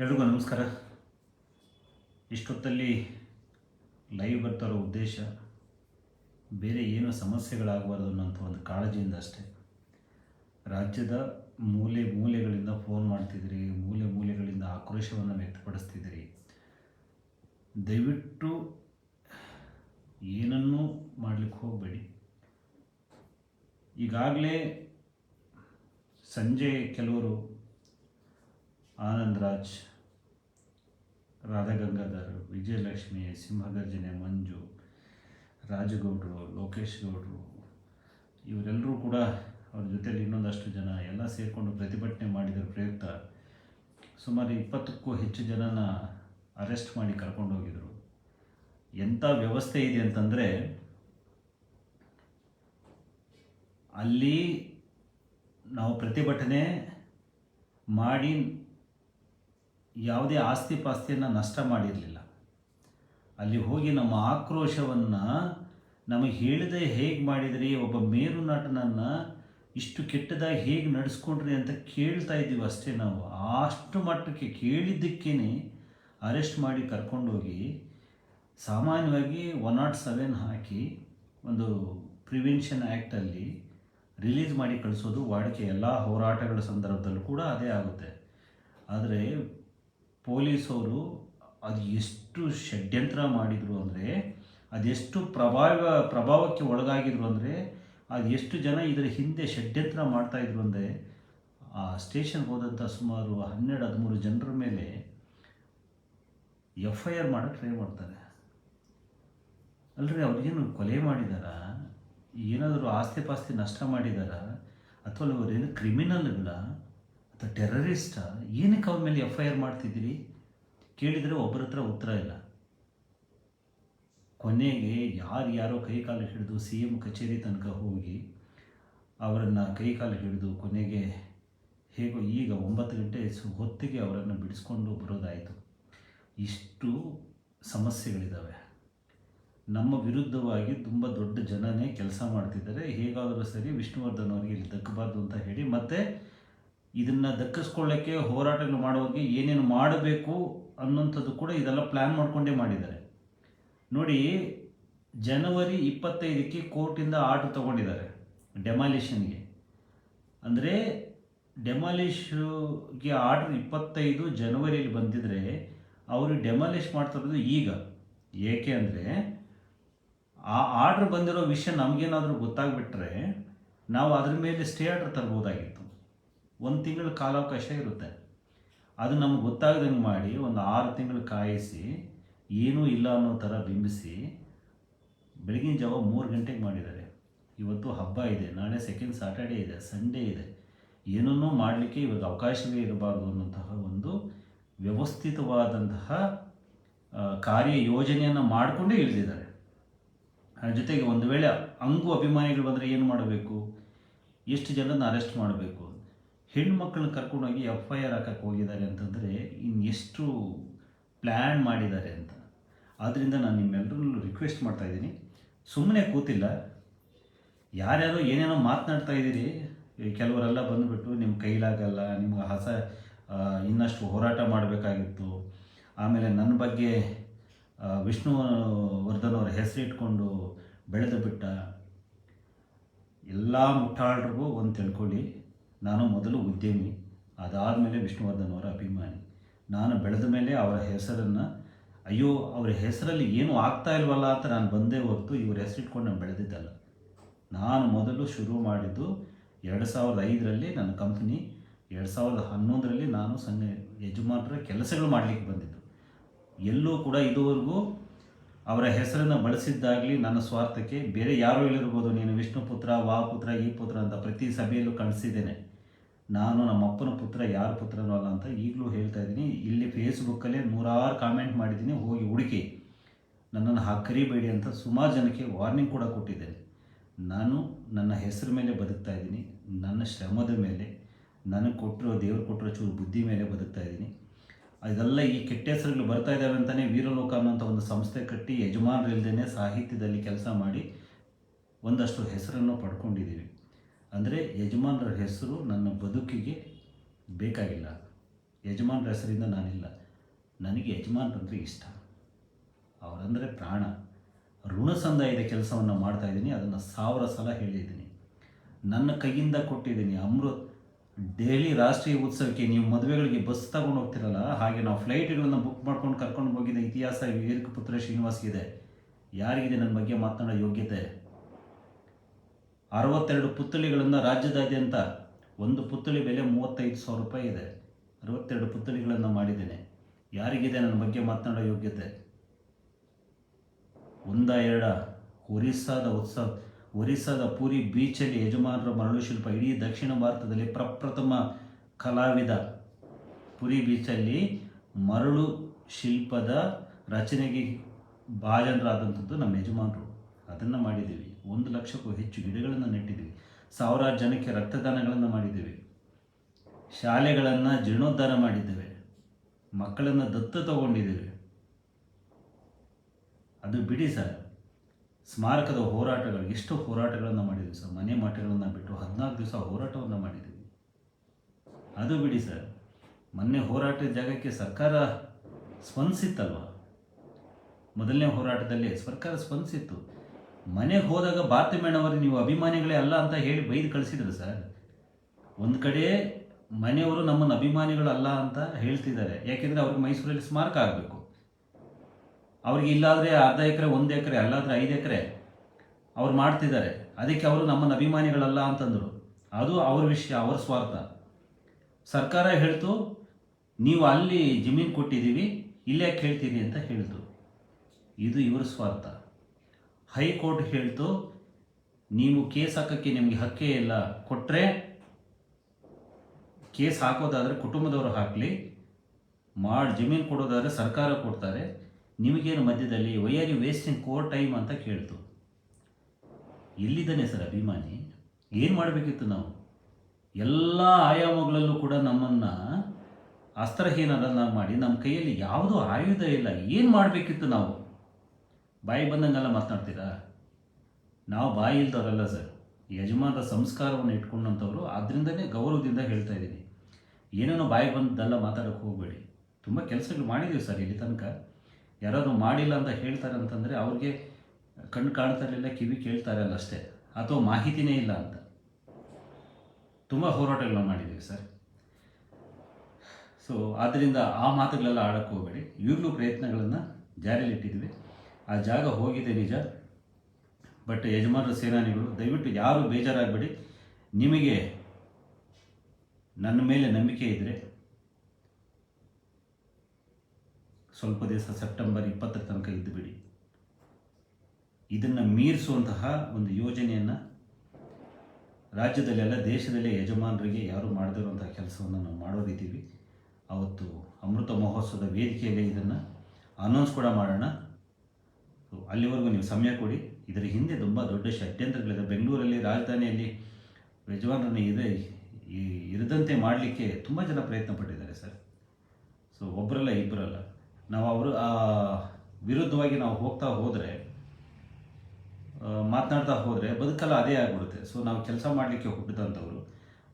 ಎಲ್ರಿಗೂ ನಮಸ್ಕಾರ. ಇಷ್ಟೊತ್ತಲ್ಲಿ ಲೈವ್ ಬರ್ತಾರೋ ಉದ್ದೇಶ, ಬೇರೆ ಏನೋ ಸಮಸ್ಯೆಗಳಾಗಬಾರ್ದು ಅನ್ನೋಂಥ ಒಂದು ಕಾಳಜಿಯಿಂದ ಅಷ್ಟೇ. ರಾಜ್ಯದ ಮೂಲೆ ಮೂಲೆಗಳಿಂದ ಫೋನ್ ಮಾಡ್ತಿದ್ದೀರಿ ಮೂಲೆ ಮೂಲೆಗಳಿಂದ ಆಕ್ರೋಶವನ್ನು ವ್ಯಕ್ತಪಡಿಸ್ತಿದ್ದೀರಿ ದಯವಿಟ್ಟು ಏನನ್ನೂ ಮಾಡಲಿಕ್ಕೆ ಹೋಗಬೇಡಿ. ಈಗಾಗಲೇ ಸಂಜೆ ಕೆಲವರು ಆನಂದ್ ರಾಜ್ ರಾಧಾಗಂಗಾಧರ್, ವಿಜಯಲಕ್ಷ್ಮಿ, ಸಿಂಹಗರ್ಜನೆ, ಮಂಜು, ರಾಜಗೌಡರು, ಲೋಕೇಶ್ ಗೌಡರು, ಇವರೆಲ್ಲರೂ ಕೂಡ ಅವ್ರ ಜೊತೆಯಲ್ಲಿ ಇನ್ನೊಂದಷ್ಟು ಜನ ಎಲ್ಲ ಸೇರಿಕೊಂಡು ಪ್ರತಿಭಟನೆ ಮಾಡಿದ ಪ್ರಯುಕ್ತ ಸುಮಾರು ಇಪ್ಪತ್ತಕ್ಕೂ ಹೆಚ್ಚು ಜನನ ಅರೆಸ್ಟ್ ಮಾಡಿ ಕರ್ಕೊಂಡು ಹೋಗಿದ್ರು. ಎಂಥ ವ್ಯವಸ್ಥೆ ಇದೆ ಅಂತಂದರೆ ಅಲ್ಲಿ ನಾವು ಪ್ರತಿಭಟನೆ ಮಾಡಿ ಯಾವುದೇ ಆಸ್ತಿ ಪಾಸ್ತಿಯನ್ನು ನಷ್ಟ ಮಾಡಿರಲಿಲ್ಲ. ಅಲ್ಲಿ ಹೋಗಿ ನಮ್ಮ ಆಕ್ರೋಶವನ್ನು ನಮಗೆ ಹೇಳಿದೆ ಹೇಗೆ ಮಾಡಿದ್ರಿ, ಒಬ್ಬ ಮೇರು ನಟನನ್ನು ಇಷ್ಟು ಕೆಟ್ಟದಾಗಿ ಹೇಗೆ ನಡೆಸ್ಕೊಂಡ್ರಿ ಅಂತ ಕೇಳ್ತಾ ಇದ್ದೀವಿ ಅಷ್ಟೇ ನಾವು. ಅಷ್ಟು ಮಟ್ಟಕ್ಕೆ ಕೇಳಿದ್ದಕ್ಕೇ ಅರೆಸ್ಟ್ ಮಾಡಿ ಕರ್ಕೊಂಡೋಗಿ ಸಾಮಾನ್ಯವಾಗಿ ಒನ್ ನಾಟ್ ಸೆವೆನ್ ಹಾಕಿ ಒಂದು ಪ್ರಿವೆನ್ಷನ್ ಆ್ಯಕ್ಟಲ್ಲಿ ರಿಲೀಸ್ ಮಾಡಿ ಕಳಿಸೋದು, ವಾಡಿಕೆ ಎಲ್ಲ ಹೋರಾಟಗಳ ಸಂದರ್ಭದಲ್ಲೂ ಕೂಡ ಅದೇ ಆಗುತ್ತೆ. ಆದರೆ ಪೊಲೀಸವರು ಅದು ಎಷ್ಟು ಷಡ್ಯಂತ್ರ ಮಾಡಿದರು ಅಂದರೆ ಅದೆಷ್ಟು ಪ್ರಭಾವ, ಪ್ರಭಾವಕ್ಕೆ ಒಳಗಾಗಿದ್ರು ಅಂದರೆ, ಅದು ಎಷ್ಟು ಜನ ಇದರ ಹಿಂದೆ ಷಡ್ಯಂತ್ರ ಮಾಡ್ತಾಯಿದ್ರು ಅಂದರೆ, ಆ ಸ್ಟೇಷನ್ಗೆ ಹೋದಂಥ ಸುಮಾರು ಹನ್ನೆರಡು, ಹದಿಮೂರು ಜನರ ಮೇಲೆ ಎಫ್ ಐ ಆರ್ ಮಾಡೋಕ್ಕೆ ಟ್ರೈ ಮಾಡ್ತಾರೆ. ಅಲ್ರಿ, ಅವ್ರಿಗೇನು ಕೊಲೆ ಮಾಡಿದಾರ? ಏನಾದರೂ ಆಸ್ತಿ ಪಾಸ್ತಿ ನಷ್ಟ ಮಾಡಿದಾರ? ಅಥವಾ ಅವರೇನು ಕ್ರಿಮಿನಲ್ಗಳ? ಅಥವಾ ಟೆರರಿಸ್ಟ ಏನಕ್ಕೆ ಅವ್ರ ಮೇಲೆ ಎಫ್ ಐ ಆರ್ ಮಾಡ್ತಿದ್ದೀರಿ? ಕೇಳಿದರೆ ಒಬ್ಬರ ಹತ್ರ ಉತ್ತರ ಇಲ್ಲ. ಕೊನೆಗೆ ಯಾರು ಯಾರೋ ಕೈಕಾಲು ಹಿಡಿದು ಸಿ ಎಂ ಕಚೇರಿ ತನಕ ಹೋಗಿ ಅವರನ್ನು ಕೈಕಾಲು ಹಿಡಿದು ಕೊನೆಗೆ ಹೇಗೋ ಈಗ ಒಂಬತ್ತು ಗಂಟೆ ಹೊತ್ತಿಗೆ ಅವರನ್ನು ಬಿಡಿಸ್ಕೊಂಡು ಬರೋದಾಯಿತು. ಇಷ್ಟು ಸಮಸ್ಯೆಗಳಿದ್ದಾವೆ ನಮ್ಮ ವಿರುದ್ಧವಾಗಿ ತುಂಬ ದೊಡ್ಡ ಜನನೇ ಕೆಲಸ ಮಾಡ್ತಿದ್ದಾರೆ. ಹೇಗಾದರೂ ಸರಿ ವಿಷ್ಣುವರ್ಧನ್ ಅವರಿಗೆ ಇಲ್ಲಿ ದಕ್ಕಬಾರ್ದು ಅಂತ ಹೇಳಿ ಮತ್ತು ಇದನ್ನು ದಕ್ಕಿಸ್ಕೊಳ್ಳೋಕ್ಕೆ ಹೋರಾಟಗಳು ಮಾಡೋರಿಗೆ ಏನೇನು ಮಾಡಬೇಕು ಅನ್ನೋಂಥದ್ದು ಕೂಡ ಇದೆಲ್ಲ ಪ್ಲ್ಯಾನ್ ಮಾಡಿಕೊಂಡೇ ಮಾಡಿದ್ದಾರೆ. ನೋಡಿ, ಜನವರಿ ಇಪ್ಪತ್ತೈದಕ್ಕೆ ಕೋರ್ಟಿಂದ ಆರ್ಡ್ರ್ ತೊಗೊಂಡಿದ್ದಾರೆ, ಡೆಮಾಲಿಷನ್ಗೆ. ಅಂದರೆ, ಡೆಮಾಲಿಷ್ಗೆ ಆರ್ಡ್ರ್ ಇಪ್ಪತ್ತೈದು ಜನವರಿಯಲ್ಲಿ ಬಂದಿದ್ದರೆ ಅವರು ಡೆಮಾಲಿಷ್ ಮಾಡ್ತಿರೋದು ಈಗ. ಏಕೆ ಅಂದರೆ, ಆ ಆರ್ಡ್ರ್ ಬಂದಿರೋ ವಿಷಯ ನಮಗೇನಾದರೂ ಗೊತ್ತಾಗ್ಬಿಟ್ರೆ, ನಾವು ಅದ್ರ ಮೇಲೆ ಸ್ಟೇ ಆರ್ಡ್ರ್ ತರ್ಬೋದಾಗಿತ್ತು. ಒಂದು ತಿಂಗಳ ಕಾಲಾವಕಾಶ ಇರುತ್ತೆ. ಅದು ನಮ್ಗೆ ಗೊತ್ತಾಗದಂಗೆ ಮಾಡಿ ಒಂದು ಆರು ತಿಂಗಳು ಕಾಯಿಸಿ, ಏನೂ ಇಲ್ಲ ಅನ್ನೋ ಥರ ಬಿಂಬಿಸಿ, ಬೆಳಗಿನ ಜಾವ ಮೂರು ಗಂಟೆಗೆ ಮಾಡಿದ್ದಾರೆ. ಇವತ್ತು ಹಬ್ಬ ಇದೆ, ನಾಳೆ ಸೆಕೆಂಡ್ ಸಾಟರ್ಡೇ ಇದೆ ಸಂಡೇ ಇದೆ. ಏನನ್ನೂ ಮಾಡಲಿಕ್ಕೆ ಇವತ್ತು ಅವಕಾಶವೇ ಇರಬಾರ್ದು ಅನ್ನೋಂತಹ ಒಂದು ವ್ಯವಸ್ಥಿತವಾದಂತಹ ಕಾರ್ಯ ಯೋಜನೆಯನ್ನು ಮಾಡಿಕೊಂಡೇ ಇಳಿದಿದ್ದಾರೆ. ಅದ್ರ ಜೊತೆಗೆ ಒಂದು ವೇಳೆ ಅಂಗು ಅಭಿಮಾನಿಗಳು ಬಂದರೆ ಏನು ಮಾಡಬೇಕು? ಎಷ್ಟು ಜನರನ್ನು ಅರೆಸ್ಟ್ ಮಾಡಬೇಕು? ಹೆಣ್ಮಕ್ಳನ್ನ ಕರ್ಕೊಂಡೋಗಿ ಎಫ್ ಐ ಆರ್ ಹಾಕಕ್ಕೆ ಹೋಗಿದ್ದಾರೆ ಅಂತಂದರೆ ಇನ್ನು ಎಷ್ಟು ಪ್ಲ್ಯಾನ್ ಮಾಡಿದ್ದಾರೆ ಅಂತ. ಆದ್ದರಿಂದ ನಾನು ನಿಮ್ಮೆಲ್ಲರಲ್ಲೂ ರಿಕ್ವೆಸ್ಟ್ ಮಾಡ್ತಾ ಇದ್ದೀನಿ. ಸುಮ್ಮನೆ ಕೂತಿಲ್ಲ. ಯಾರ್ಯಾರೋ ಏನೇನೋ ಮಾತನಾಡ್ತಾ ಇದ್ದೀರಿ. ಕೆಲವರೆಲ್ಲ ಬಂದುಬಿಟ್ಟು ನಿಮ್ಮ ಕೈಲಾಗಲ್ಲ, ನಿಮ್ಗೆ ಹಸ ಇನ್ನಷ್ಟು ಹೋರಾಟ ಮಾಡಬೇಕಾಗಿತ್ತು. ಆಮೇಲೆ ನನ್ನ ಬಗ್ಗೆ ವಿಷ್ಣುವರ್ಧನ್ ವಿಷ್ಣು ವರ್ಧನ್ ಅವರ ಹೆಸರಿಟ್ಕೊಂಡು ಬೆಳೆದು ಬಿಟ್ಟ. ಎಲ್ಲ ಮುಟ್ಟಾಳರಿಗೂ ಒಂದು ತಿಳ್ಕೊಳ್ಳಿ. ನಾನು ಮೊದಲು ಉದ್ಯಮಿ, ಅದಾದಮೇಲೆ ವಿಷ್ಣುವರ್ಧನ್ ಅವರ ಅಭಿಮಾನಿ. ನಾನು ಬೆಳೆದ ಮೇಲೆ ಅವರ ಹೆಸರನ್ನು, ಅಯ್ಯೋ, ಅವರ ಹೆಸರಲ್ಲಿ ಏನೂ ಆಗ್ತಾ ಇಲ್ವಲ್ಲ ಅಂತ ನಾನು ಬಂದೇ ಹೊರತು ಇವ್ರ ಹೆಸರಿಟ್ಕೊಂಡು ನಾನು ಬೆಳೆದಿದ್ದಲ್ಲ. ನಾನು ಮೊದಲು ಶುರು ಮಾಡಿದ್ದು ಎರಡು ಸಾವಿರದ ಐದರಲ್ಲಿ ನನ್ನ ಕಂಪ್ನಿ, ಎರಡು ಸಾವಿರದ ಹನ್ನೊಂದರಲ್ಲಿ ನಾನು ಸಣ್ಣ ಯಜಮಾನರ ಕೆಲಸಗಳು ಮಾಡಲಿಕ್ಕೆ ಬಂದಿದ್ದು. ಎಲ್ಲೂ ಕೂಡ ಇದುವರೆಗೂ ಅವರ ಹೆಸರನ್ನು ಬಳಸಿದ್ದಾಗಲಿ ನನ್ನ ಸ್ವಾರ್ಥಕ್ಕೆ ಬೇರೆ ಯಾರು ಹೇಳಿರ್ಬೋದು, ನೀನು ವಿಷ್ಣು ಪುತ್ರ ವಾ ಪುತ್ರ ಈ ಪುತ್ರ ಅಂತ ಪ್ರತಿ ಸಭೆಯಲ್ಲೂ ಕಳಿಸಿದ್ದೇನೆ. ನಾನು ನಮ್ಮ ಅಪ್ಪನ ಪುತ್ರ, ಯಾರ ಪುತ್ರನೂ ಅಲ್ಲ ಅಂತ ಈಗಲೂ ಹೇಳ್ತಾ ಇದ್ದೀನಿ. ಇಲ್ಲಿ ಫೇಸ್ಬುಕ್ಕಲ್ಲೇ ನೂರಾರು ಕಾಮೆಂಟ್ ಮಾಡಿದ್ದೀನಿ. ಹೋಗಿ ಹುಡುಕಿ. ನನ್ನನ್ನು ಕರಿಬೇಡಿ ಅಂತ ಸುಮಾರು ಜನಕ್ಕೆ ವಾರ್ನಿಂಗ್ ಕೂಡ ಕೊಟ್ಟಿದ್ದೇನೆ. ನಾನು ನನ್ನ ಹೆಸರು ಮೇಲೆ ಬದುಕ್ತಾ ಇದ್ದೀನಿ. ನನ್ನ ಶ್ರಮದ ಮೇಲೆ, ನನಗೆ ಕೊಟ್ಟಿರೋ ದೇವ್ರು ಕೊಟ್ಟಿರೋ ಚೂರು ಬುದ್ಧಿ ಮೇಲೆ ಬದುಕ್ತಾ ಇದ್ದೀನಿ. ಅದೆಲ್ಲ ಈ ಕೆಟ್ಟ ಹೆಸರುಗಳು ಬರ್ತಾ ಇದ್ದಾವೆ ಅಂತಲೇ ವೀರಲೋಕ ಅನ್ನೋಂಥ ಒಂದು ಸಂಸ್ಥೆ ಕಟ್ಟಿ ಯಜಮಾನರಿಲ್ದೇ ಸಾಹಿತ್ಯದಲ್ಲಿ ಕೆಲಸ ಮಾಡಿ ಒಂದಷ್ಟು ಹೆಸರನ್ನು ಪಡ್ಕೊಂಡಿದ್ದೀವಿ. ಅಂದರೆ ಯಜಮಾನರ ಹೆಸರು ನನ್ನ ಬದುಕಿಗೆ ಬೇಕಾಗಿಲ್ಲ. ಯಜಮಾನರ ಹೆಸರಿಂದ ನಾನಿಲ್ಲ. ನನಗೆ ಯಜಮಾನರಂದರೆ ಇಷ್ಟ. ಅವರಂದರೆ ಪ್ರಾಣ. ಋಣ ಸಂದಾಯದ ಕೆಲಸವನ್ನು ಮಾಡ್ತಾ ಇದ್ದೀನಿ, ಅದನ್ನು ಸಾವಿರ ಸಲ ಹೇಳಿದ್ದೀನಿ. ನನ್ನ ಕೈಯಿಂದ ಕೊಟ್ಟಿದ್ದೀನಿ. ಅಮೃತ್, ದೆಹಲಿ ರಾಷ್ಟ್ರೀಯ ಉತ್ಸವಕ್ಕೆ ನೀವು ಮದುವೆಗಳಿಗೆ ಬಸ್ ತಗೊಂಡು ಹೋಗ್ತಿರಲ್ಲ, ಹಾಗೆ ನಾವು ಫ್ಲೈಟ್ಗಳನ್ನು ಬುಕ್ ಮಾಡ್ಕೊಂಡು ಕರ್ಕೊಂಡು ಹೋಗಿದ್ದ ಇತಿಹಾಸ ವಿವೇಕ ಪುತ್ರ ಶ್ರೀನಿವಾಸ್ಗಿದೆ ಯಾರಿಗಿದೆ ನನ್ನ ಬಗ್ಗೆ ಮಾತನಾಡೋ ಯೋಗ್ಯತೆ? ಅರವತ್ತೆರಡು ಪುತ್ಥಳಿಗಳನ್ನು ರಾಜ್ಯದಾದ್ಯಂತ ಒಂದು ಪುತ್ಥಳಿ ಬೆಲೆ ಮೂವತ್ತೈದು ಸಾವಿರ ರೂಪಾಯಿ ಇದೆ. ಅರವತ್ತೆರಡು ಪುತ್ಥಳಿಗಳನ್ನು ಮಾಡಿದ್ದೇನೆ. ಯಾರಿಗಿದೆ ನನ್ನ ಬಗ್ಗೆ ಮಾತನಾಡೋ ಯೋಗ್ಯತೆ? ಒಂದ ಎರಡ ಒರಿಸ್ಸಾದ ಉತ್ಸವ ಒರಿಸ್ಸಾದ ಪುರಿ ಬೀಚಲ್ಲಿ ಯಜಮಾನರ ಮರಳು ಶಿಲ್ಪ ಇಡೀ ದಕ್ಷಿಣ ಭಾರತದಲ್ಲಿ ಪ್ರಪ್ರಥಮ ಕಲಾವಿದ. ಪುರಿ ಬೀಚಲ್ಲಿ ಮರಳು ಶಿಲ್ಪದ ರಚನೆಗೆ ಭಾಜನರಾದಂಥದ್ದು ನಮ್ಮ ಯಜಮಾನರು. ಅದನ್ನು ಮಾಡಿದ್ದೀವಿ. ಒಂದು ಲಕ್ಷಕ್ಕೂ ಹೆಚ್ಚು ಗಿಡಗಳನ್ನು ನೆಟ್ಟಿದ್ದೀವಿ ಸಾವಿರಾರು ಜನಕ್ಕೆ ರಕ್ತದಾನಗಳನ್ನು ಮಾಡಿದ್ದೇವೆ. ಶಾಲೆಗಳನ್ನು ಜೀರ್ಣೋದ್ಧಾರ ಮಾಡಿದ್ದೇವೆ. ಮಕ್ಕಳನ್ನು ದತ್ತು ತಗೊಂಡಿದ್ದೇವೆ. ಅದು ಬಿಡಿ ಸರ್. ಸ್ಮಾರಕದ ಹೋರಾಟಗಳು, ಎಷ್ಟು ಹೋರಾಟಗಳನ್ನು ಮಾಡಿದ್ವಿ ಸರ್. ಮನೆ ಮಾಟಗಳನ್ನು ಬಿಟ್ಟು ಹದಿನಾಲ್ಕು ದಿವಸ ಹೋರಾಟವನ್ನು ಮಾಡಿದ್ದೀವಿ ಅದು ಬಿಡಿ ಸರ್. ಮೊನ್ನೆ ಹೋರಾಟದ ಜಾಗಕ್ಕೆ ಸರ್ಕಾರ ಸ್ಪಂದಿಸಿತ್ತಲ್ವ? ಮೊದಲನೇ ಹೋರಾಟದಲ್ಲಿ ಸರ್ಕಾರ ಸ್ಪಂದಿಸಿತ್ತು. ಮನೆಗೆ ಹೋದಾಗ ಭಾರತಿ ಅವರು ನೀವು ಅಭಿಮಾನಿಗಳೇ ಅಲ್ಲ ಅಂತ ಹೇಳಿ ಬೈದು ಕಳಿಸಿದ್ರು ಸರ್. ಒಂದು ಕಡೆ ಮನೆಯವರು ನಮ್ಮನ್ನು ಅಭಿಮಾನಿಗಳು ಅಲ್ಲ ಅಂತ ಹೇಳ್ತಿದ್ದಾರೆ. ಯಾಕೆಂದರೆ ಅವ್ರಿಗೆ ಮೈಸೂರಲ್ಲಿ ಸ್ಮಾರಕ ಆಗಬೇಕು. ಅವ್ರಿಗೆ ಇಲ್ಲಾದರೆ ಅರ್ಧ ಎಕರೆ, ಒಂದು ಎಕರೆ, ಅಲ್ಲಾದರೆ ಐದು ಎಕರೆ ಅವ್ರು ಮಾಡ್ತಿದ್ದಾರೆ. ಅದಕ್ಕೆ ಅವರು ನಮ್ಮನ್ನು ಅಭಿಮಾನಿಗಳಲ್ಲ ಅಂತಂದರು. ಅದು ಅವ್ರ ವಿಷಯ, ಅವ್ರ ಸ್ವಾರ್ಥ. ಸರ್ಕಾರ ಹೇಳ್ತು, ನೀವು ಅಲ್ಲಿ ಜಮೀನು ಕೊಟ್ಟಿದ್ದೀವಿ, ಇಲ್ಲೇ ಕೇಳ್ತೀರಿ ಅಂತ ಹೇಳ್ತು. ಇದು ಇವರ ಸ್ವಾರ್ಥ. ಹೈಕೋರ್ಟ್ ಹೇಳ್ತು, ನೀವು ಕೇಸ್ ಹಾಕೋಕ್ಕೆ ನಿಮಗೆ ಹಕ್ಕೇ ಇಲ್ಲ. ಕೊಟ್ಟರೆ ಕೇಸ್ ಹಾಕೋದಾದರೆ ಕುಟುಂಬದವರು ಹಾಕಲಿ, ಮಾಡಿ, ಜಮೀನು ಕೊಡೋದಾದರೆ ಸರ್ಕಾರ ಕೊಡ್ತಾರೆ. ನಿಮಗೇನು ಮಧ್ಯದಲ್ಲಿ why are you wasting core time ಅಂತ ಕೇಳ್ತು. ಎಲ್ಲಿದ್ದಾನೆ ಸರ್ ಅಭಿಮಾನಿ. ಏನು ಮಾಡಬೇಕಿತ್ತು ನಾವು? ಎಲ್ಲ ಆಯಾಮಗಳಲ್ಲೂ ಕೂಡ ನಮ್ಮನ್ನು ಅಸ್ತ್ರಹೀನರನ್ನ ಮಾಡಿ ನಮ್ಮ ಕೈಯಲ್ಲಿ ಯಾವುದೂ ಆಯುಧ ಇಲ್ಲ. ಏನು ಮಾಡಬೇಕಿತ್ತು ನಾವು? ಬಾಯಿ ಬಂದಂಗೆಲ್ಲ ಮಾತನಾಡ್ತೀರಾ? ನಾವು ಬಾಯಿ ಇಲ್ದವರಲ್ಲ ಸರ್. ಯಜಮಾನರ ಸಂಸ್ಕಾರವನ್ನು ಇಟ್ಕೊಂಡಂಥವ್ರು ಅದರಿಂದನೇ ಗೌರವದಿಂದ ಹೇಳ್ತಾ ಇದ್ದೀನಿ. ಏನೇನೋ ಬಾಯಿ ಬಂದಲ್ಲ ಮಾತಾಡೋಕ್ಕೆ ಹೋಗಬೇಡಿ. ತುಂಬ ಕೆಲಸಗಳು ಮಾಡಿದ್ದೀವಿ ಸರ್ ಇಲ್ಲಿ ತನಕ. ಯಾರಾದರೂ ಮಾಡಿಲ್ಲ ಅಂತ ಹೇಳ್ತಾರೆ ಅಂತಂದರೆ ಅವ್ರಿಗೆ ಕಣ್ಣು ಕಾಣ್ತಾ ಕಿವಿ ಕೇಳ್ತಾ ಇರಲ್ಲ ಅಷ್ಟೇ. ಅಥವಾ ಮಾಹಿತಿನೇ ಇಲ್ಲ ಅಂತ. ತುಂಬ ಹೋರಾಟಗಳನ್ನ ಮಾಡಿದ್ದೀವಿ ಸರ್. ಸೊ ಆದ್ದರಿಂದ ಆ ಮಾತುಗಳೆಲ್ಲ ಆಡೋಕ್ಕೆ ಹೋಗಬೇಡಿ. ಈಗಲೂ ಪ್ರಯತ್ನಗಳನ್ನು ಜಾರಿಯಲ್ಲಿಟ್ಟಿದ್ದೀವಿ. ಆ ಜಾಗ ಹೋಗಿದೆ ನಿಜ. ಬಟ್ ಯಜಮಾನರ ಸೇನಾನಿಗಳು, ದಯವಿಟ್ಟು ಯಾರು ಬೇಜಾರಾಗಬೇಡಿ. ನಿಮಗೆ ನನ್ನ ಮೇಲೆ ನಂಬಿಕೆ ಇದ್ದರೆ ಸ್ವಲ್ಪ ದಿವಸ ಸೆಪ್ಟೆಂಬರ್ ಇಪ್ಪತ್ತರ ತನಕ ಇದ್ದುಬಿಡಿ ಇದನ್ನು ಮೀರಿಸುವಂತಹ ಒಂದು ಯೋಜನೆಯನ್ನು ರಾಜ್ಯದಲ್ಲೆಲ್ಲ, ದೇಶದಲ್ಲೇ ಯಜಮಾನರಿಗೆ ಯಾರು ಮಾಡದಿರುವಂತಹ ಕೆಲಸವನ್ನು ನಾವು ಮಾಡೋರಿದ್ದೀವಿ. ಅವತ್ತು ಅಮೃತ ಮಹೋತ್ಸವದ ವೇದಿಕೆಯಲ್ಲಿ ಇದನ್ನು ಅನೌನ್ಸ್ ಕೂಡ ಮಾಡೋಣ. ಅಲ್ಲಿವರೆಗೂ ನೀವು ಸಮಯ ಕೊಡಿ. ಇದರ ಹಿಂದೆ ತುಂಬ ದೊಡ್ಡ ಷಡ್ಯಂತ್ರಗಳಿದೆ. ಬೆಂಗಳೂರಲ್ಲಿ, ರಾಜಧಾನಿಯಲ್ಲಿ ಯಜಮಾನರನ್ನು ಇದೆ ಈ ಇರದಂತೆ ಮಾಡಲಿಕ್ಕೆ ತುಂಬ ಜನ ಪ್ರಯತ್ನ ಪಟ್ಟಿದ್ದಾರೆ ಸರ್. ಸೊ ಒಬ್ಬರಲ್ಲ ಇಬ್ಬರಲ್ಲ ನಾವು ಅವರು ವಿರುದ್ಧವಾಗಿ ನಾವು ಹೋಗ್ತಾ ಹೋದರೆ ಮಾತನಾಡ್ತಾ ಹೋದರೆ ಬದುಕಲ್ಲ ಅದೇ ಆಗಿಬಿಡುತ್ತೆ. ಸೊ ನಾವು ಕೆಲಸ ಮಾಡಲಿಕ್ಕೆ ಹುಟ್ಟಿದಂಥವ್ರು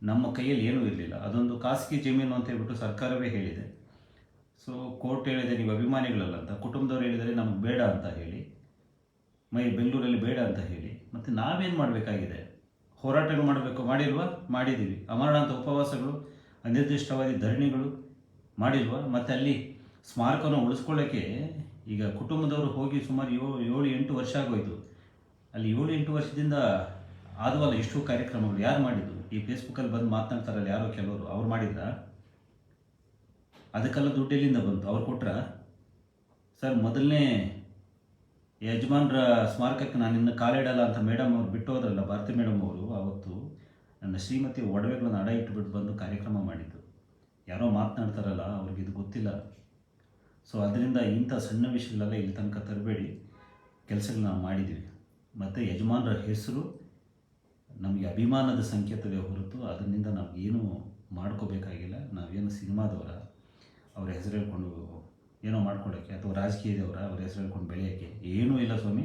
ನಮ್ಮ ಕೈಯಲ್ಲಿ ಏನೂ ಇರಲಿಲ್ಲ. ಅದೊಂದು ಖಾಸಗಿ ಜಮೀನು ಅಂತ ಹೇಳ್ಬಿಟ್ಟು ಸರ್ಕಾರವೇ ಹೇಳಿದೆ. ಸೊ ಕೋರ್ಟ್ ಹೇಳಿದೆ ನೀವು ಅಭಿಮಾನಿಗಳಲ್ಲ ಅಂತ, ಕುಟುಂಬದವ್ರು ಹೇಳಿದರೆ ನಮಗೆ ಬೇಡ ಅಂತ ಹೇಳಿ, ಮೈ ಬೆಂಗಳೂರಲ್ಲಿ ಬೇಡ ಅಂತ ಹೇಳಿ, ಮತ್ತು ನಾವೇನು ಮಾಡಬೇಕಾಗಿದೆ? ಹೋರಾಟಗಳು ಮಾಡಬೇಕು, ಮಾಡಿಲ್ವಾ? ಮಾಡಿದ್ದೀವಿ. ಅಮರನಾಥ ಉಪವಾಸಗಳು, ಅನಿರ್ದಿಷ್ಟವಾದಿ ಧರಣಿಗಳು ಮಾಡಿಲ್ವಾ? ಮತ್ತು ಅಲ್ಲಿ ಸ್ಮಾರಕವನ್ನು ಉಳಿಸ್ಕೊಳ್ಳೋಕ್ಕೆ ಈಗ ಕುಟುಂಬದವರು ಹೋಗಿ ಸುಮಾರು ಏಳು ಏಳು, ಎಂಟು ವರ್ಷ ಆಗೋಯಿತು. ಅಲ್ಲಿ ಏಳು, ಎಂಟು ವರ್ಷದಿಂದ ಆದವಲ್ಲ ಎಷ್ಟು ಕಾರ್ಯಕ್ರಮಗಳು. ಯಾರು ಮಾಡಿದ್ದು? ಈ ಫೇಸ್ಬುಕ್ಕಲ್ಲಿ ಬಂದು ಮಾತನಾಡ್ತಾರಲ್ಲ ಯಾರೋ ಕೆಲವರು, ಅವ್ರು ಮಾಡಿದ್ರಾ? ಅದಕ್ಕೆಲ್ಲ ದುಡ್ಡು ಎಲ್ಲಿಂದ ಬಂತು? ಅವ್ರು ಕೊಟ್ರ? ಸರ್, ಮೊದಲನೇ ಯಜಮಾನ್ರ ಸ್ಮಾರಕಕ್ಕೆ ನಾನು ಇನ್ನು ಕಾಲಿಡಲ್ಲ ಅಂತ ಮೇಡಮ್ ಅವ್ರು ಬಿಟ್ಟು ಹೋದ್ರಲ್ಲ, ಭಾರತಿ ಮೇಡಮ್ ಅವರು ಅವತ್ತು ನನ್ನ ಶ್ರೀಮತಿ ಒಡವೆಗಳನ್ನು ಅಡ ಇಟ್ಟುಬಿಟ್ಟು ಬಂದು ಕಾರ್ಯಕ್ರಮ ಮಾಡಿದ್ದು. ಯಾರೋ ಮಾತನಾಡ್ತಾರಲ್ಲ, ಅವ್ರಿಗೆ ಇದು ಗೊತ್ತಿಲ್ಲ. ಸೊ ಅದರಿಂದ ಇಂಥ ಸಣ್ಣ ವಿಷಯಗಳೆಲ್ಲ ಇಲ್ಲಿ ತನಕ ತರಬೇಡಿ. ಕೆಲಸಗಳು ನಾವು ಮಾಡಿದ್ದೀವಿ ಮತ್ತು ಯಜಮಾನರ ಹೆಸರು, ನಮಗೆ ಅಭಿಮಾನದ ಸಂಕೇತವೇ ಹೊರತು ಅದರಿಂದ ನಾವು ಏನೂ ಮಾಡ್ಕೋಬೇಕಾಗಿಲ್ಲ. ನಾವೇನು ಸಿನಿಮಾದವರ ಅವ್ರ ಹೆಸರು ಹೇಳ್ಕೊಂಡು ಏನೋ ಮಾಡ್ಕೊಳ್ಳೋಕ್ಕೆ ಅಥವಾ ರಾಜಕೀಯದವರ ಅವ್ರ ಹೆಸರು ಹೇಳ್ಕೊಂಡು ಬೆಳೆಯೋಕ್ಕೆ ಏನೂ ಇಲ್ಲ ಸ್ವಾಮಿ.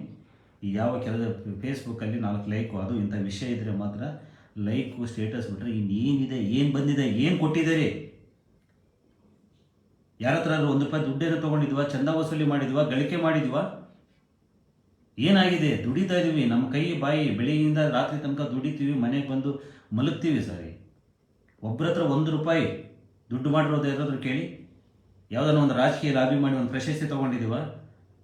ಈ ಯಾವ ಕೆಲಸ ಫೇಸ್ಬುಕ್ಕಲ್ಲಿ ನಾಲ್ಕು ಲೈಕು ಅದು, ಇಂಥ ವಿಷಯ ಇದ್ದರೆ ಮಾತ್ರ ಲೈಕು ಸ್ಟೇಟಸ್ ಬಿಟ್ಟರೆ ಇನ್ನೇನಿದೆ, ಏನು ಬಂದಿದೆ, ಏನು ಕೊಟ್ಟಿದ್ದೀರಿ? ಯಾರ ಹತ್ರ ಆದರೂ ಒಂದು ರೂಪಾಯಿ ದುಡ್ಡೇನೋ ತೊಗೊಂಡಿದ್ವಾ, ಚಂದ ವಸೂಲಿ ಮಾಡಿದ್ವಾ, ಗಳಿಕೆ ಮಾಡಿದ್ವಾ? ಏನಾಗಿದೆ? ದುಡಿತಾ ಇದ್ದೀವಿ ನಮ್ಮ ಕೈ, ಬಾಯಿ, ಬೆಳಿಗ್ಗೆಯಿಂದ ರಾತ್ರಿ ತನಕ ದುಡಿತೀವಿ, ಮನೆಗೆ ಬಂದು ಮಲಗ್ತೀವಿ ಸರಿ. ಒಬ್ಬರ ಹತ್ರ ಒಂದು ರೂಪಾಯಿ ದುಡ್ಡು ಮಾಡಿರೋದು ಯಾರಾದರೂ ಕೇಳಿ? ಯಾವುದನ್ನ ಒಂದು ರಾಜಕೀಯ ಲಾಬಿ ಮಾಡಿ ಒಂದು ಪ್ರಶಸ್ತಿ ತೊಗೊಂಡಿದ್ದೀವ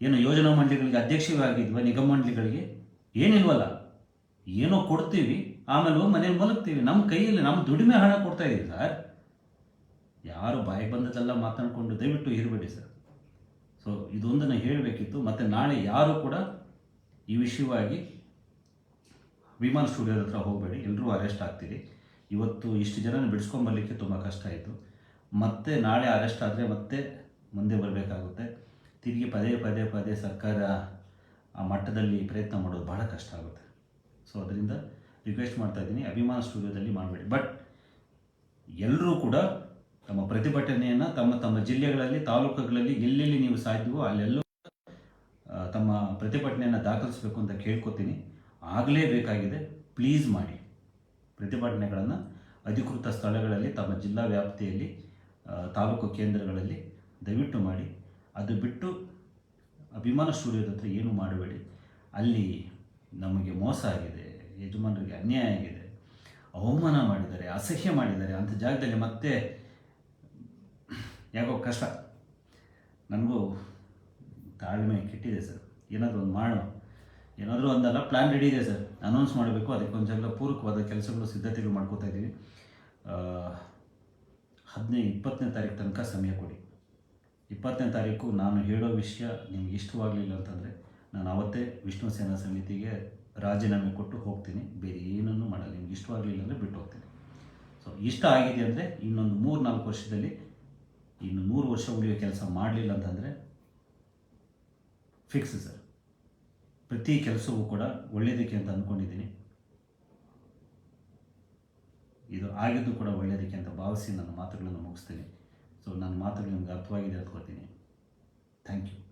ಏನು ಯೋಜನಾ ಮಂಡಳಿಗಳಿಗೆ ಅಧ್ಯಕ್ಷವಾಗಿದ್ವಾ ನಿಗಮ ಮಂಡಳಿಗಳಿಗೆ, ಏನಿಲ್ವಲ್ಲ. ಏನೋ ಕೊಡ್ತೀವಿ, ಆಮೇಲೆ ಮನೇಲಿ ಮಲಗ್ತೀವಿ. ನಮ್ಮ ಕೈಯಲ್ಲಿ ನಮ್ಮ ದುಡಿಮೆ ಹಣ ಕೊಡ್ತಾ ಇದ್ದೀವಿ ಸರ್. ಯಾರು ಬಾಯಿ ಬಂದದೆಲ್ಲ ಮಾತಾಡ್ಕೊಂಡು ದಯವಿಟ್ಟು ಇರಬೇಡಿ ಸರ್. ಸೊ ಇದೊಂದನ್ನು ಹೇಳಬೇಕಿತ್ತು. ಮತ್ತು ನಾಳೆ ಯಾರು ಕೂಡ ಈ ವಿಷಯವಾಗಿ ವಿಮಾನ ಸ್ಟುಡಿಯೋದ ಹತ್ರ ಹೋಗಬೇಡಿ. ಎಲ್ಲರೂ ಅರೆಸ್ಟ್ ಆಗ್ತೀರಿ. ಇವತ್ತು ಇಷ್ಟು ಜನನ ಬಿಡಿಸ್ಕೊಂಬರ್ಲಿಕ್ಕೆ ತುಂಬ ಕಷ್ಟ ಆಯಿತು. ಮತ್ತೆ ನಾಳೆ ಅರೆಸ್ಟ್ ಆದರೆ ಮತ್ತೆ ಮುಂದೆ ಬರಬೇಕಾಗುತ್ತೆ. ತಿರುಗಿ ಪದೇ ಪದೇ ಪದೇ ಸರ್ಕಾರ ಆ ಮಟ್ಟದಲ್ಲಿ ಪ್ರಯತ್ನ ಮಾಡೋದು ಬಹಳ ಕಷ್ಟ ಆಗುತ್ತೆ. ಸೊ ಅದರಿಂದ ರಿಕ್ವೆಸ್ಟ್ ಮಾಡ್ತಾ ಇದ್ದೀನಿ. ಅಭಿಮಾನ ಸ್ಟುಡಿಯೋದಲ್ಲಿ ಮಾಡಬೇಡಿ. ಬಟ್ ಎಲ್ಲರೂ ಕೂಡ ತಮ್ಮ ಪ್ರತಿಭಟನೆಯನ್ನು ತಮ್ಮ ತಮ್ಮ ಜಿಲ್ಲೆಗಳಲ್ಲಿ, ತಾಲೂಕುಗಳಲ್ಲಿ ಎಲ್ಲೆಲ್ಲಿ ನೀವು ಸಾಧ್ಯವೋ ಅಲ್ಲೆಲ್ಲೂ ತಮ್ಮ ಪ್ರತಿಭಟನೆಯನ್ನು ದಾಖಲಿಸಬೇಕು ಅಂತ ಕೇಳ್ಕೊತೀನಿ. ಆಗಲೇಬೇಕಾಗಿದೆ ಪ್ಲೀಸ್ ಮಾಡಿ. ಪ್ರತಿಭಟನೆಗಳನ್ನು ಅಧಿಕೃತ ಸ್ಥಳಗಳಲ್ಲಿ, ತಮ್ಮ ಜಿಲ್ಲಾ ವ್ಯಾಪ್ತಿಯಲ್ಲಿ ತಾಲೂಕು ಕೇಂದ್ರಗಳಲ್ಲಿ ದಯವಿಟ್ಟು ಮಾಡಿ. ಅದು ಬಿಟ್ಟು ಅಭಿಮಾನ ಸ್ಟುಡಿಯೋದ ಹತ್ರ ಏನು ಮಾಡಬೇಡಿ. ಅಲ್ಲಿ ನಮಗೆ ಮೋಸ ಆಗಿದೆ, ಯಜಮಾನರಿಗೆ ಅನ್ಯಾಯ ಆಗಿದೆ, ಅವಮಾನ ಮಾಡಿದ್ದಾರೆ, ಅಸಹ್ಯ ಮಾಡಿದ್ದಾರೆ ಅಂಥ ಜಾಗದಲ್ಲಿ ಮತ್ತೆ ಯಾಕೋ ಕಷ್ಟ. ನನಗೂ ತಾಳ್ಮೆ ಕೆಟ್ಟಿದೆ ಸರ್. ಏನಾದರೂ ಒಂದು ಮಾಡೋ ಏನಾದರೂ ಒಂದಲ್ಲ ಪ್ಲ್ಯಾನ್ ರೆಡಿ ಇದೆ ಸರ್. ಅನೌನ್ಸ್ ಮಾಡಬೇಕು. ಅದಕ್ಕೆ ಜಾಗ ಪೂರಕವಾದ ಕೆಲಸಗಳು, ಸಿದ್ಧತೆಗಳು ಮಾಡ್ಕೋತಾ ಇದ್ದೀವಿ. ಹದಿನೈದು ಇಪ್ಪತ್ತನೇ ತಾರೀಕು ತನಕ ಸಮಯ ಕೊಡಿ. ಇಪ್ಪತ್ತನೇ ತಾರೀಕು ನಾನು ಹೇಳೋ ವಿಷಯ ನಿಮ್ಗೆ ಇಷ್ಟವಾಗಲಿಲ್ಲ ಅಂತಂದರೆ ನಾನು ಅವತ್ತೇ ವಿಷ್ಣು ಸೇನಾ ಸಮಿತಿಗೆ ರಾಜೀನಾಮೆ ಕೊಟ್ಟು ಹೋಗ್ತೀನಿ. ಬೇರೆ ಏನನ್ನೂ ಮಾಡಲ್ಲ. ನಿಮ್ಗೆ ಇಷ್ಟವಾಗಲಿಲ್ಲ ಅಂದರೆ ಬಿಟ್ಟು ಹೋಗ್ತೀನಿ. ಸೊ ಇಷ್ಟ ಆಗಿದೆ ಅಂದರೆ ಇನ್ನೊಂದು ಮೂರು ನಾಲ್ಕು ವರ್ಷದಲ್ಲಿ, ಇನ್ನು ನೂರು ವರ್ಷ ಉಳಿಯೋ ಕೆಲಸ ಮಾಡಲಿಲ್ಲ ಅಂತಂದರೆ ಫಿಕ್ಸ್ ಸರ್ ಪ್ರತಿ ಕೆಲಸವೂ ಕೂಡ ಒಳ್ಳೆಯದಕ್ಕೆ ಅಂತ ಅಂದ್ಕೊಂಡಿದ್ದೀನಿ ಇದು ಆಗಿದ್ದು ಕೂಡ ಒಳ್ಳೆಯದಕ್ಕೆ ಅಂತ ಭಾವಿಸಿ ನನ್ನ ಮಾತುಗಳನ್ನು ಮುಗಿಸ್ತೀನಿ. ಸೊ ನನ್ನ ಮಾತುಗಳು ನಿಮ್ಗೆ ಅರ್ಥವಾಗಿದೆ ಅಂದ್ಕೊಳ್ತೀನಿ ಥ್ಯಾಂಕ್ ಯು